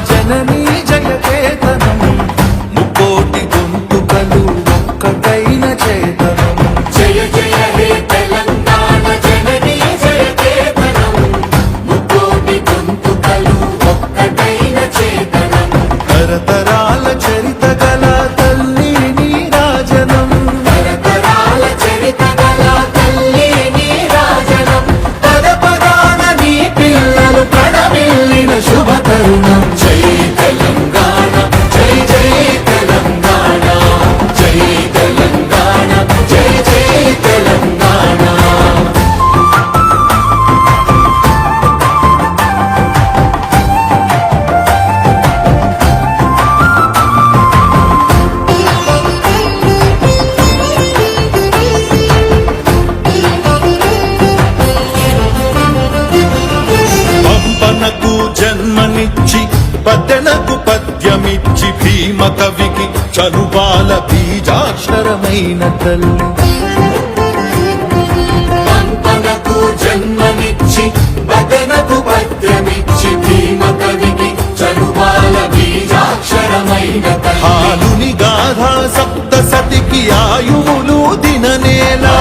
జననీ పద్యమిచ్చి పద్దెనకు పద్యమిచ్చి భీమ కవికి చనుబాల బీజాక్షరమైన తల్లి. పంపనకు జన్మనిచ్చి బదనకు పద్యమిచ్చి భీమ కవికి చనుబాల బీజాక్షరమైన హాలుని సప్త సతికి ఆయువులు దిననేలా.